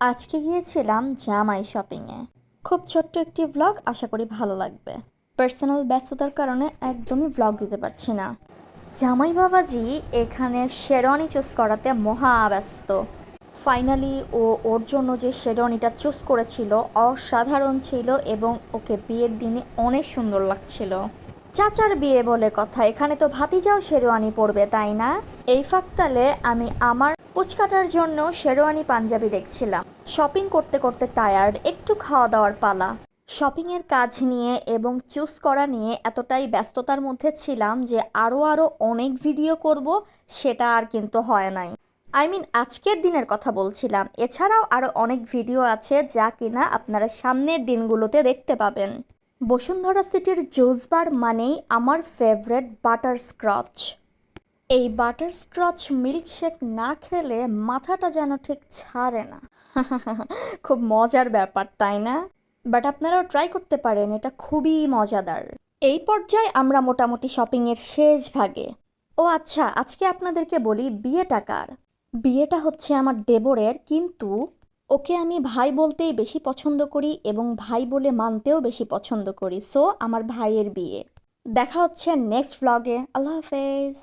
আজকে গিয়েছিলাম জামাই শপিংয়ে। খুব ছোট্ট একটি ব্লগ আশা করি ভালো লাগবে। পার্সোনাল ব্যস্ততার কারণে একদমই ব্লগ দিতে পারছি না। জামাই বাবাজি এখানে শেরওয়ানি চুজ করাতে মহা ব্যস্ত। ফাইনালি ও ওর জন্য যে শেরওয়ানিটা চুজ করেছিল অসাধারণ ছিল এবং ওকে বিয়ের দিনে অনেক সুন্দর লাগছিল। চাচার বিয়ে বলে কথা, এখানে তো ভাতিজাও শেরওয়ানি পরবে, তাই না? এই ফাঁকতালে আমি আমার পুচকাটার জন্য শেরওয়ানি পাঞ্জাবি দেখছিলাম। শপিং করতে করতে টায়ার্ড, একটু খাওয়া দাওয়ার পালা। শপিংয়ের কাজ নিয়ে এবং চুজ করা নিয়ে এতটাই ব্যস্ততার মধ্যে ছিলাম যে আরও আরও অনেক ভিডিও করব, সেটা আর কিন্তু হয় নাই। আই মিন, আজকের দিনের কথা বলছিলাম। এছাড়াও আরও অনেক ভিডিও আছে যা কিনা আপনারা সামনের দিনগুলোতে দেখতে পাবেন। বসুন্ধরা সিটির জুসবার মানেই আমার ফেভারেট বাটার স্ক্রচ এই বাটার স্ক্রচ মিল্কশেক না খেলে মাথাটা যেন ঠিক ছাড়ে না। খুব মজার ব্যাপার, তাই না? বাট আপনারাও ট্রাই করতে পারেন, এটা খুবই মজাদার। এই পর্যায়ে আমরা মোটামুটি শপিংয়ের শেষ ভাগে। ও আচ্ছা আজকে আপনাদেরকে বলি বিয়েটা কার? বিয়েটা হচ্ছে আমার দেবরের, কিন্তু ওকে আমি ভাই বলতেই বেশি পছন্দ করি এবং ভাই বলে মানতেও বেশি পছন্দ করি। সো আমার ভাইয়ের বিয়ে। দেখা হচ্ছে নেক্সট ভ্লগে আল্লাহ হাফেজ।